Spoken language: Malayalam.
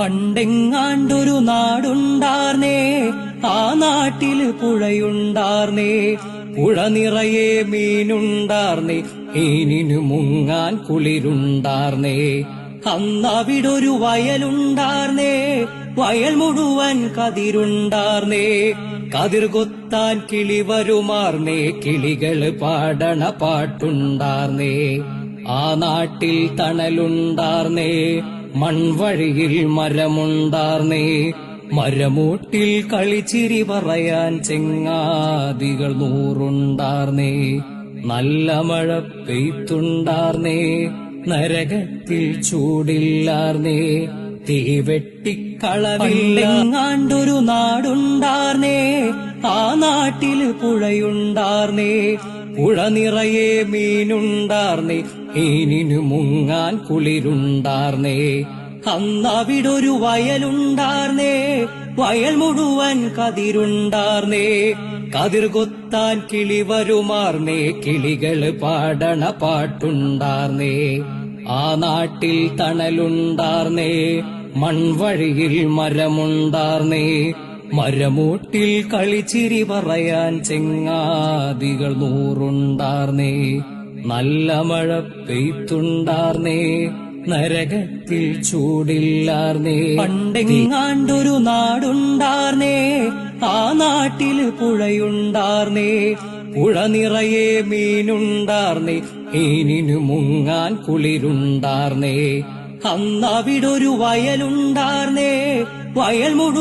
പണ്ടെങ്ങാണ്ടൊരു നാടുണ്ടാർന്നേ ആ നാട്ടിൽ പുഴയുണ്ടാർന്നേ പുഴ നിറയെ മീനുണ്ടാർന്നേ മീനിനു മുങ്ങാൻ കുളിരുണ്ടാർന്നേ. അന്നവിടൊരു വയലുണ്ടാർന്നേ വയൽ മുഴുവൻ കതിരുണ്ടാർന്നേ. കതിർ കൊത്താൻ കിളി വരുമാർന്നേ കിളികൾ പാടണ പാട്ടുണ്ടാർന്നേ. ആ നാട്ടിൽ തണലുണ്ടാർന്നേ മൺവഴിയിൽ മരമുണ്ടാർന്നേ മരമൂട്ടിൽ കളിച്ചിരി പറയാൻ ചെങ്ങാതികൾ നൂറുണ്ടാർന്നേ നല്ല മഴ പെയ്ത്തുണ്ടാർന്നേ നരകത്തിൽ ചൂടില്ലാർന്നേ തീ വെട്ടിക്കളവില്ലെങ്ങാണ്ടൊരു നാടുണ്ടാർന്നേ ആ നാട്ടിൽ പുഴയുണ്ടാർന്നേ പുഴ നിറയെ മീനുണ്ടാർന്നേ മീനിനു മുങ്ങാൻ കുളിരുണ്ടാർന്നേ. അന്നവിടൊരു വയലുണ്ടാർന്നേ വയൽ മുഴുവൻ കതിരുണ്ടാർന്നേ. കതിർ കൊത്താൻ കിളി വരുമാർന്നേ കിളികൾ പാടണ പാട്ടുണ്ടാർന്നേ. ആ നാട്ടിൽ തണലുണ്ടാർന്നേ മൺവഴിയിൽ മരമുണ്ടാർന്നേ. മരമൂട്ടിൽ കളിച്ചിരി പറയാൻ ചെങ്ങാതികൾ നൂറുണ്ടാർന്നേ. നല്ല മഴ പെയ്ത്തുണ്ടാർന്നേ. നരകത്തിൽ ചൂടില്ലാർന്നേ. പണ്ടെങ്ങാണ്ടൊരു നാടുണ്ടാർന്നേ. ആ നാട്ടിൽ പുഴയുണ്ടാർന്നേ. പുഴ നിറയെ മീനുണ്ടാർന്നേ. മീനിനു മുങ്ങാൻ കുളിരുണ്ടാർന്നേ. അന്നവിടൊരു വയലുണ്ടാർന്നേ. വയൽ മുഴു